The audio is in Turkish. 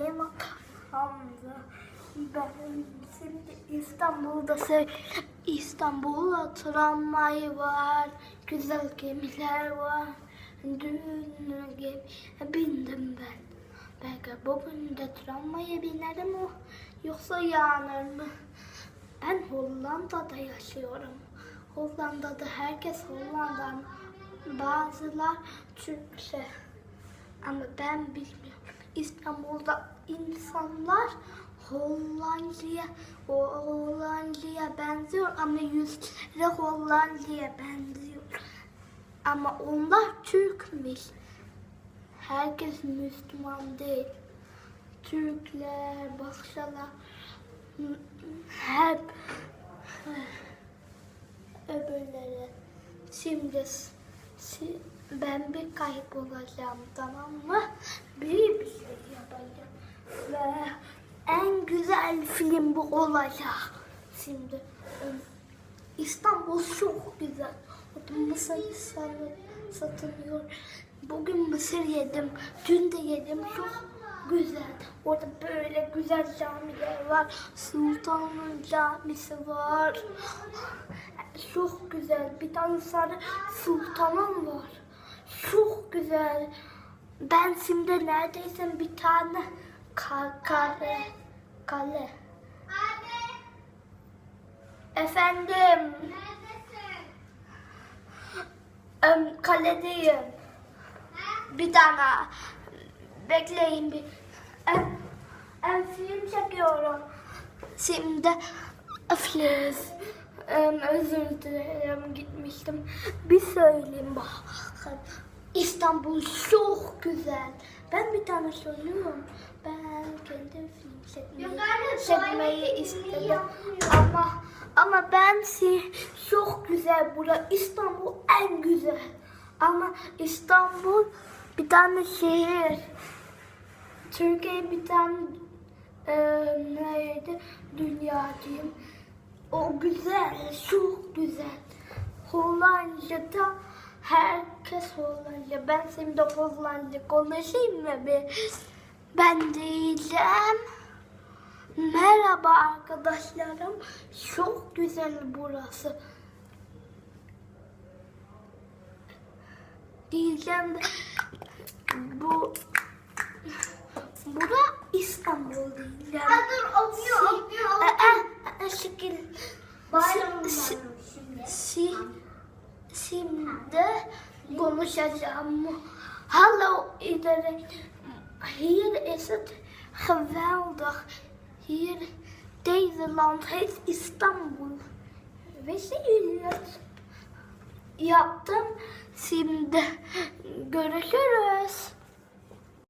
benim Hamza. Ben şimdi İstanbul'da sev İstanbul'da tramvay var, güzel gemiler var. Dün gemiye bindim ben. Belki bugün de tramvaya binerim o yoksa yanır mı? Ben Hollanda'da yaşıyorum. Hollanda'da herkes Hollandalı. Bazılar Türkçe. Ama ben bilmiyorum. İstanbul'da insanlar Hollanda'ya Hollanda'ya benziyor ama yüzleri Hollanda'ya benziyor. Ama onlar Türkmüş. Herkes Müslüman değil. Türkler, Bakşalar hep öbürleri. Şimdi ben bir kayıp olacağım tamam mı? Bir bir şey yapacağım. Ve en güzel film bu olacak. Şimdi İstanbul çok güzel. Mısır sarı- satılıyor. Bugün mısır yedim. Dün de yedim. Çok güzel. Orada böyle güzel camiler var. Sultanın camisi var. Çok güzel. Bir tane sarı sultanım var. Çok güzel. Ben şimdi neredeyse bir tane ka- kale kale. Efendim, em, kaledeyim. Bir tane. Bekleyin bir. Em, em, film çekiyorum. Şimdi Afliz. Özür dilerim gitmiştim. Bir söyleyeyim bakın. İstanbul çok güzel. Ben bir tane söylüyorum. Ben kendim film çekmeyi, çekmeyi istedim. Ama ama ben çok güzel bura. İstanbul en güzel. Ama İstanbul bir tane şehir. Türkiye bir tane e, neydi? Dünya diyeyim. O güzel, çok güzel. Hollanda'da herkes Hollanda. Ben şimdi Hollanda konuşayım mı bir? Ben diyeceğim. Merhaba arkadaşlarım. Çok güzel burası. Diyeceğim de bu Bura İstanbul diyeceğim. Ha dur okuyor okuyor okuyor. Şekil. Si- şimdi. Si, şimdi konuşacağım. Hallo iedereen. Hier is het geweldig. Hier, deze land heet Istanbul. Wisten jullie het? Yaptım. Şimdi görüşürüz.